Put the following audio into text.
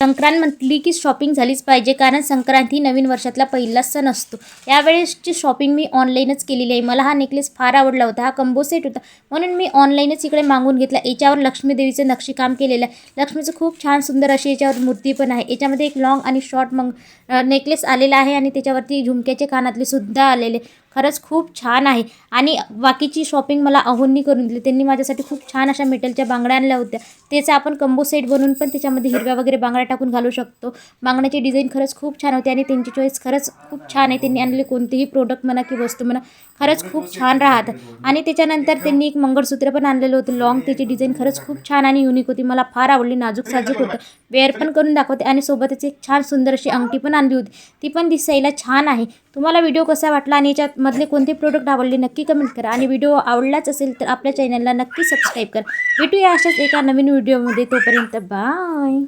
संक्रांत म्हटली की शॉपिंग झालीच पाहिजे कारण संक्रांत ही नवीन वर्षातला पहिला सण असतो. यावेळेसची शॉपिंग मी ऑनलाईनच केलेली आहे. मला हा नेकलेस फार आवडला होता. हा कंबो सेट होता. म्हणून मी ऑनलाईनच इकडे मागून घेतला. याच्यावर लक्ष्मी देवीचं नक्षीकाम केलेलं आहे. लक्ष्मीचं खूप छान सुंदर अशी याच्यावर मूर्ती पण आहे. याच्यामध्ये एक लॉंग आणि शॉर्ट मग नेकलेस आलेला आहे आणि त्याच्यावरती झुमक्याचे कानातले सुद्धा आलेले. खरंच खूप छान आहे. आणि बाकीची शॉपिंग मला अहोंनी करून दिली. त्यांनी माझ्यासाठी खूप छान अशा मेटलच्या बांगड्या आणल्या होत्या. त्याचा आपण कंबो सेट बनवून पण त्याच्यामध्ये हिरव्या वगैरे बांगड्या टाकून घालू शकतो. बांगड्याची डिझाईन खरंच खूप छान होती आणि त्यांची चॉईस खरंच खूप छान आहे. त्यांनी आणलेले कोणतेही प्रोडक्ट म्हणा की वस्तू म्हणा खरंच खूप छान राहतात. आणि त्याच्यानंतर त्यांनी एक मंगळसूत्र पण आणलेलं होतं. लॉंग त्याची डिझाईन खरंच खूप छान आणि युनिक होती. मला फार आवडली. नाजूक साजूक होतं. वेअर पण करून दाखवते आणि सोबतच एक छान सुंदर अशी अंगठी पण आणली होती. ती पण दिसायला छान आहे. तुम्हाला व्हिडिओ कसा वाटला आणि याच्यात मधले कोणते प्रोडक्ट आवडले नक्की कमेंट करा. आणि व्हिडिओ आवडलाच असेल तर आपल्या चॅनलला नक्की सबस्क्राईब करा. भेटूया अशाच एका नवीन व्हिडिओमध्ये तोपर्यंत बाय